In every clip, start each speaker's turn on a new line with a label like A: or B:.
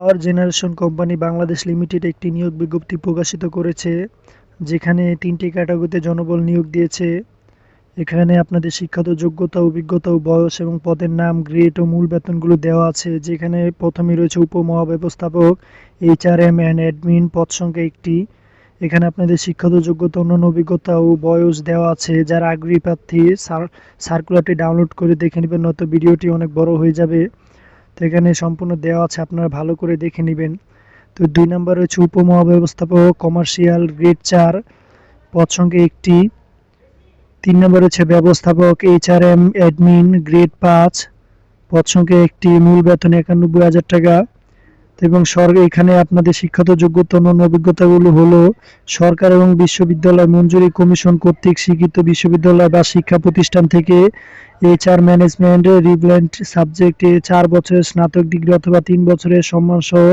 A: Power Generation Company Bangladesh Limited একটি নিয়োগ বিজ্ঞপ্তি প্রকাশিত করেছে, যেখানে তিনটি ক্যাটাগরিতে জনবল নিয়োগ দিয়েছে। এখানে আপনাদের শিক্ষাগত যোগ্যতা, অভিজ্ঞতা ও বয়স এবং পদের নাম, গ্রেড ও মূল বেতনগুলো দেওয়া আছে, যেখানে প্রথমে রয়েছে উপমহাব্যবস্থাপক, এইচআরএম অ্যান্ড অ্যাডমিন পদ সংখ্যা একটি। এখানে আপনাদের শিক্ষাগত যোগ্যতা, অন্যান্য অভিজ্ঞতা ও বয়স দেওয়া আছে, যারা আগ্রহী প্রার্থী সার্কুলারটি ডাউনলোড করে দেখে নেবেন, নয়তো ভিডিওটি অনেক বড় হয়ে যাবে। তো এখানে সম্পূর্ণ দেওয়া আছে, আপনারা ভালো করে দেখে নেবেন। তো দুই নম্বর হচ্ছে উপমহাব্যবস্থাপক, কমার্শিয়াল গ্রেড চার, পদ সংখ্যা একটি। তিন নম্বর হচ্ছে ব্যবস্থাপক, H R M, admin, grade পাঁচ, পদ সংখ্যা একটি, মূল বেতন একানব্বই হাজার টাকা। এবং সরকার এখানে আপনাদের শিক্ষাগত যোগ্যতা অন্যান্য অভিজ্ঞতাগুলো হলো সরকার এবং বিশ্ববিদ্যালয় মঞ্জুরি কমিশন কর্তৃক স্বীকৃত বিশ্ববিদ্যালয় বা শিক্ষা প্রতিষ্ঠান থেকে এইচআর ম্যানেজমেন্ট রিভলেন্ট সাবজেক্টে, চার বছরের স্নাতক ডিগ্রি অথবা তিন বছরের সম্মানসহ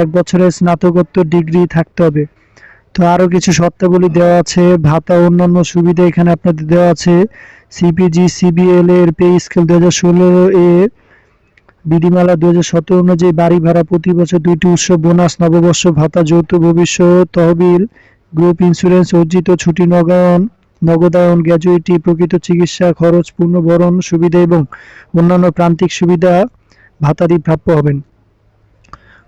A: এক বছরের স্নাতকোত্তর ডিগ্রি থাকতে হবে। তো আরও কিছু শর্তাবলী দেওয়া আছে, ভাতা অন্যান্য সুবিধা এখানে আপনাদের দেওয়া আছে। সিপিজি সিবিএল এর পে স্কেল দু হাজার ষোলো এ বিধিমালা দু হাজার সতেরো অনুযায়ী বাড়ি ভাড়া প্রতি বছর দুইটি উৎসব, বোনাস, নববর্ষ, ভাতা, যৌথ ভবিষ্যৎ, তহবিল, গ্রুপ ইন্স্যুরেন্স, অর্জিত ছুটি, নগায়ন, নগদায়ন, গ্র্যাজুইটি, প্রকৃত চিকিৎসা, খরচ পূর্ণবরণ সুবিধা এবং অন্যান্য প্রান্তিক সুবিধা ভাতাদি প্রাপ্য হবেন।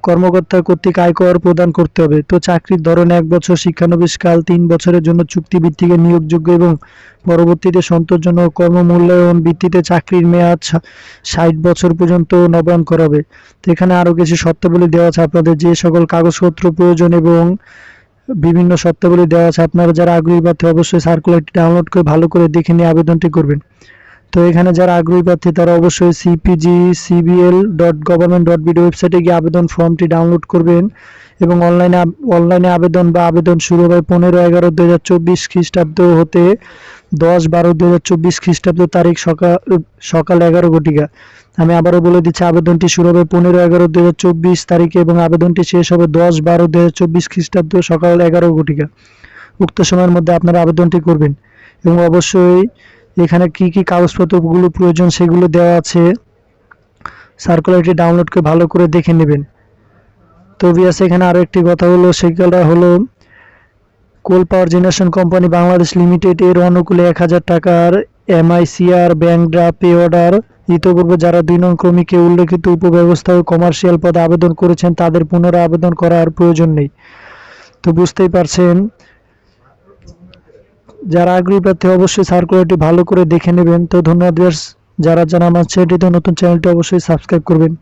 A: কর্মকর্তা কর্তৃক আয়কর প্রদান করতে হবে। তো চাকরির ধরন এক বছর, শিক্ষানবিশকাল তিন বছরের জন্য চুক্তিভিত্তিকে নিয়োগযোগ্য এবং পরবর্তীতে সন্তোষজনক কর্মমূল্যায়ন ভিত্তিতে চাকরির মেয়াদ ষাট বছর পর্যন্ত নবায়ন করা হবে। তো এখানে আরও কিছু শর্তাবলী দেওয়া আছে আপনাদের। যে সকল কাগজপত্র প্রয়োজন এবং বিভিন্ন শর্তাবলী দেওয়া আছে, আপনারা যারা আগ্রহী প্রার্থী, অবশ্যই সার্কুলারটি ডাউনলোড করে ভালো করে দেখে নিয়ে আবেদনটি করবেন। তো এখানে যারা আগ্রহী প্রার্থী, তারা অবশ্যই CPG CBL dot government dot BD ওয়েবসাইটে গিয়ে আবেদন ফর্মটি ডাউনলোড করবেন এবং অনলাইনে অনলাইনে আবেদন বা আবেদন শুরু হবে পনেরো, এগারো দু হাজার চব্বিশ খ্রিস্টাব্দ হতে দশ, বারো দু হাজার চব্বিশ খ্রিস্টাব্দ তারিখ সকাল সকাল এগারো ঘটিকা। আমি আবারও বলে দিচ্ছি, আবেদনটি শুরু হবে পনেরো, এগারো দু হাজার চব্বিশ তারিখে এবং আবেদনটি শেষ হবে দশ, বারো দু হাজার চব্বিশ খ্রিস্টাব্দ সকাল এগারো ঘটিকা। উক্ত সময়ের মধ্যে আপনারা আবেদনটি করবেন এবং অবশ্যই এখানে কি কি কাগজপত্রগুলো প্রয়োজন সেগুলো দেওয়া আছে। সার্কুলারটি ডাউনলোড করে ভালো করে দেখে নেবেন। তো বিয়াস এখানে আরও একটি কথা হলো, সেগুলো হলো Coal Power Generation Company Bangladesh Limited এর অনুকূলে এক হাজার টাকার MICR bank draft pay order ইতোপূর্বে যারা দুই নং ক্রমিকে উল্লেখিত উপব্যবস্থা ও কমার্শিয়াল পদে আবেদন করেছেন, তাদের পুনরায় আবেদন করার প্রয়োজন নেই। তো বুঝতেই পারছেন যারা আগ্রহী প্রার্থী, অবশ্যই সার্কুলারটি ভালো করে দেখে নেবেন তো ধন্যবাদ। যারা যারা আমার চ্যানেলটিতে নতুন, চ্যানেলটি অবশ্যই সাবস্ক্রাইব করবেন